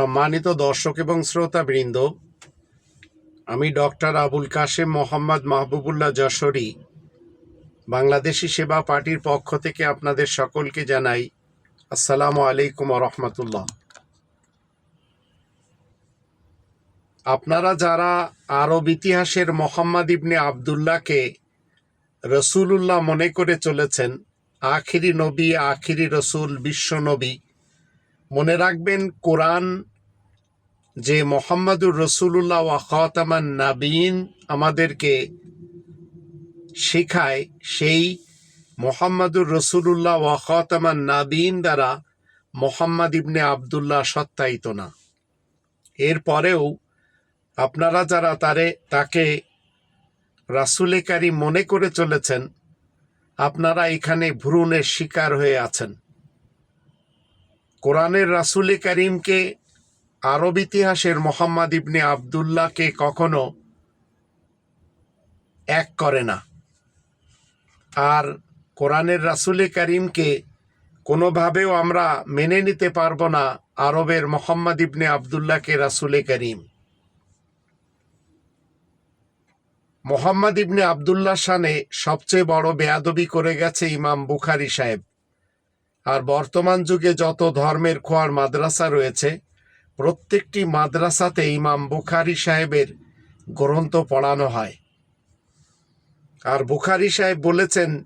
সম্মানিত দর্শক এবং শ্রোতাবৃন্দ, আমি ডক্টর আবুল কাশেম মোহাম্মদ মাহবুবুল্লাহ যশোরী, বাংলাদেশি সেবা পার্টির পক্ষ থেকে আপনাদের সকলকে জানাই আসসালামু আলাইকুম রহমতুল্লাহ। আপনারা যারা আরব ইতিহাসের মোহাম্মদ ইবনে আবদুল্লাহকে রসুলুল্লাহ মনে করে চলেছেন, আখিরি নবী, আখিরি রসুল, বিশ্ব নবী মনে রাখবেন, কোরআন যে মোহাম্মদুর রসুল্লাহ খাতামান নাবিন আমাদেরকে শেখায়, সেই মোহাম্মদুর রসুল্লাহ ওয়া খাতামান নাবিন দ্বারা মোহাম্মদ ইবনে আবদুল্লাহ সত্যায়িত না। এরপরেও আপনারা যারা তারে, তাকে রাসুলে কারি মনে করে চলেছেন, আপনারা এখানে ভ্রূণের শিকার হয়ে আছেন। কোরআনের রাসুলে করিমকে আরব ইতিহাসের মোহাম্মদ ইবনে আবদুল্লাহকে কখনো এক করে না। আর কোরআনের রাসুলে করিমকে কোনোভাবেও আমরা মেনে নিতে পারব না আরবের মোহাম্মদ ইবনে আবদুল্লাহকে রাসুলে করিম। মোহাম্মদ ইবনে আবদুল্লাহ শানে সবচেয়ে বড় বেয়াদবি করে গেছে ইমাম বুখারি সাহেব। আর বর্তমান যুগে যত ধর্মের খোয়ার মাদ্রাসা রয়েছে, প্রত্যেকটি মাদ্রাসাতে ইমাম বুখারি সাহেবের গ্রন্থ পড়ানো হয়। আর বুখারি সাহেব বলেছেন,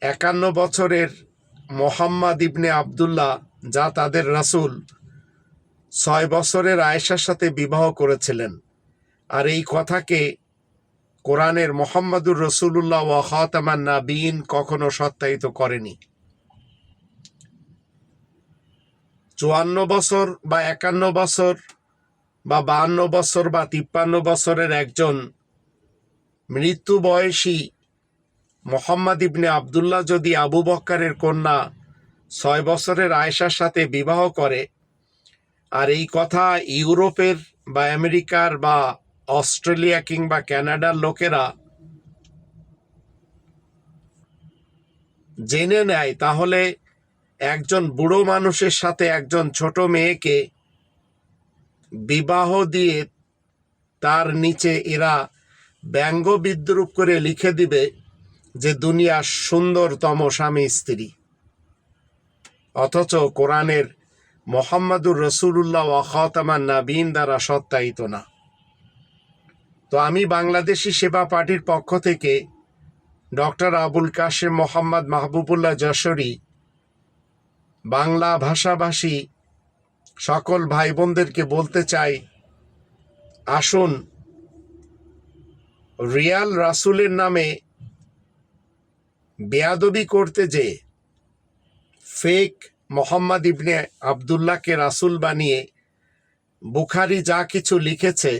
একান্ন বছরের মোহাম্মদ ইবনে আবদুল্লাহ, যা তাদের রাসূল ছয় বছরের আয়েশার সাথে বিবাহ করেছিলেন। আর এই কথাকে কোরআনের মোহাম্মদুর রসুল্লাহ ওয়া খাতামান নাবিন কখনো সত্যায়িত করেনি। চুয়ান্ন বছর বা একান্ন বছর বা বাহান্ন বছর বা তিপ্পান্ন বছরের একজন মৃত্যু বয়সী মোহাম্মদ ইবনে আবদুল্লাহ যদি আবু বক্কারের কন্যা ছয় বছরের আয়েশার সাথে বিবাহ করে, আর এই কথা ইউরোপের বা আমেরিকার বা অস্ট্রেলিয়া কিংবা ক্যানাডার লোকেরা জেনে নেয়, তাহলে একজন বুড়ো মানুষের সাথে একজন ছোট মেয়েকে বিবাহ দিয়ে তার নিচে এরা ব্যঙ্গ বিদ্রুপ করে লিখে দিবে যে দুনিয়ার সুন্দরতম স্বামী স্ত্রী। অথচ কোরআনের মোহাম্মদুর রসুল্লাহ ওয়াহতামান নাবিন দ্বারা সত্যায়িত না। তো আমি বাংলাদেশি সেবা পার্টির পক্ষ থেকে ডক্টর আবুল কাশেম মোহাম্মদ মাহবুবুল্লাহ যশোরী বাংলা ভাষাভাষী সকল ভাই বোনদেরকে বলতে চাই, আসুন রিয়াল রাসুলের নামে বেয়াদবি করতে যে ফেক মোহাম্মদ ইবনে আবদুল্লাহকে রাসুল বানিয়ে বুখারি যা কিছু লিখেছে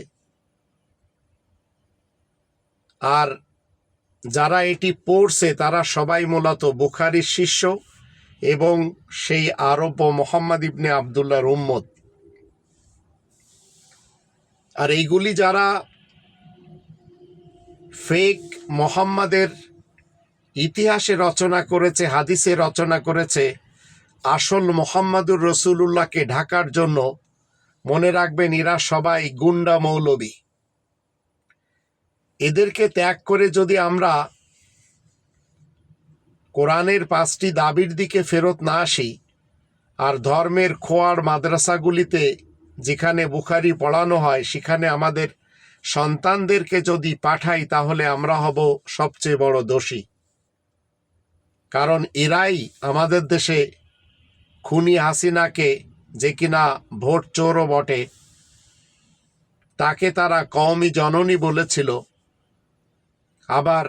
আর যারা এটি পড়ছে তারা সবাই মূলত বুখারির শিষ্য। এবং সেই আরব ও মোহাম্মদ ইবনে আবদুল্লাহর উম্মত। আর এইগুলি যারা ফেক মোহাম্মদের ইতিহাসে রচনা করেছে, হাদিসে রচনা করেছে, আসল মোহাম্মদুর রসুল্লাহকে ঢাকার জন্য মনে রাখবেন, এরা সবাই গুন্ডা মৌলবী। এদেরকে ত্যাগ করে যদি আমরা কোরআনের পাঁচটি দাবির দিকে ফেরত না আসি আর ধর্মের খোয়ার মাদ্রাসাগুলিতে যেখানে বুখারি পড়ানো হয়, সেখানে আমাদের সন্তানদেরকে যদি পাঠাই, তাহলে আমরা হব সবচেয়ে বড় দোষী। কারণ এরাই আমাদের দেশে খুনি হাসিনাকে যে কিনা ভোট চোরও বটে, তাকে তারা কওমি জননী বলেছিল। আবার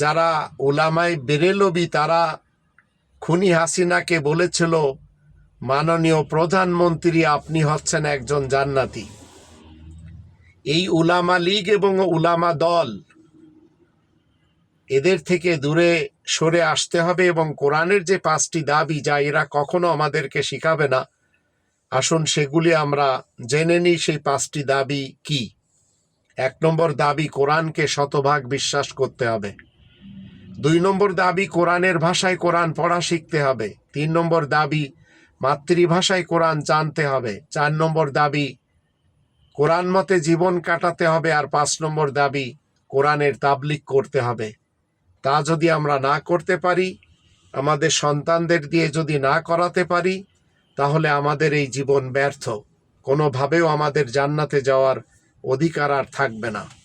যারা ওলামায় বেরেলবি, তারা খুনি হাসিনাকে বলেছিল, মাননীয় প্রধানমন্ত্রী, আপনি হচ্ছেন একজন জান্নাতি। এই উলামা লীগ এবং উলামা দল এদের থেকে দূরে সরে আসতে হবে এবং কোরআনের যে পাঁচটি দাবি, যা এরা কখনো আমাদেরকে শিখাবে না, আসুন সেগুলি আমরা জেনে নিই, সেই পাঁচটি দাবি কি? এক নম্বর দাবি, কোরআনকে শতভাগ বিশ্বাস করতে হবে। দুই নম্বর দাবি, কোরআনের ভাষায় কোরআন পড়া শিখতে হবে। তিন নম্বর দাবি, মাতৃভাষায় কোরআন জানতে হবে। চার নম্বর দাবি, কোরআন মতে জীবন কাটাতে হবে। আর পাঁচ নম্বর দাবি, কোরআনের তাবলিক করতে হবে। তা যদি আমরা না করতে পারি, আমাদের সন্তানদের দিয়ে যদি না করাতে পারি, তাহলে আমাদের এই জীবন ব্যর্থ। কোনোভাবেও আমাদের জান্নাতে যাওয়ার অধিকার আর থাকবে না।